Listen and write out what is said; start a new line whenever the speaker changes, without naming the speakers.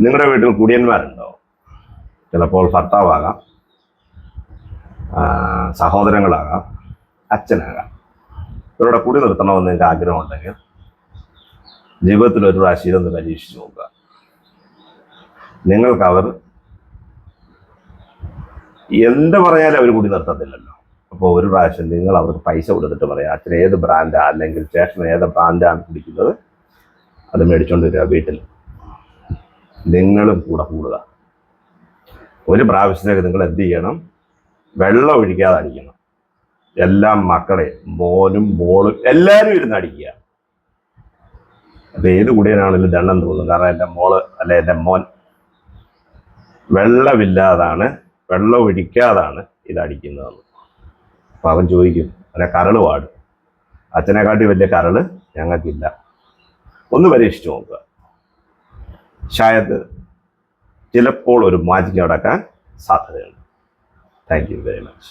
നിങ്ങളുടെ വീട്ടിൽ കുടിയന്മാരുണ്ടോ ചിലപ്പോൾ ഭർത്താവാകാം. സഹോദരങ്ങളാകാം. അച്ഛനാകാം. ഇവരുടെ കുടി നിർത്തണമെന്ന് നിങ്ങൾക്ക് ആഗ്രഹമുണ്ടെങ്കിൽ ജീവിതത്തിൽ ഒരു പ്രാവശ്യം ഇതൊന്ന് പരീക്ഷിച്ച് നോക്കുക. നിങ്ങൾക്ക് അവർ എന്ത് പറഞ്ഞാലും അവർ കുടി നിർത്തത്തില്ലല്ലോ. അപ്പോൾ ഒരു പ്രാവശ്യം നിങ്ങൾ അവർക്ക് പൈസ കൊടുത്തിട്ട് പറയാം അച്ഛൻ ഏത് ബ്രാൻഡാണ് അല്ലെങ്കിൽ സ്റ്റേഷൻ ഏത് ബ്രാൻഡാണ് കുടിക്കുന്നത്? അത് മേടിച്ചുകൊണ്ട് വരിക വീട്ടിൽ. നിങ്ങളും കൂടെ കൂടുക. ഒരു പ്രാവശ്യത്തേക്ക് നിങ്ങൾ എന്ത് ചെയ്യണം? വെള്ളം ഒഴിക്കാതെ അടിക്കണം എല്ലാം മക്കളെ മോനും മോളും എല്ലാവരും ഇരുന്ന് അടിക്കുക. അപ്പൊ ഏത് കുടിയനാണെങ്കിലും ദണ്ണം തോന്നും. കാരണം എന്റെ മോൾ അല്ലെ എന്റെ മോൻ വെള്ളമില്ലാതാണ് വെള്ളം ഒഴിക്കാതാണ് ഇത് അടിക്കുന്നതെന്ന്. അപ്പൊ അവൻ ചോദിക്കും അല്ലെ കരൾ പാടും. അച്ഛനെക്കാട്ടി വലിയ കരൾ ഞങ്ങൾക്കില്ല. ഒന്ന് പരീക്ഷിച്ച് നോക്കുക. ഷായത് ചിലപ്പോൾ ഒരു മാജിക്ക് നടക്കാൻ സാധ്യതയുണ്ട്. Thank you very much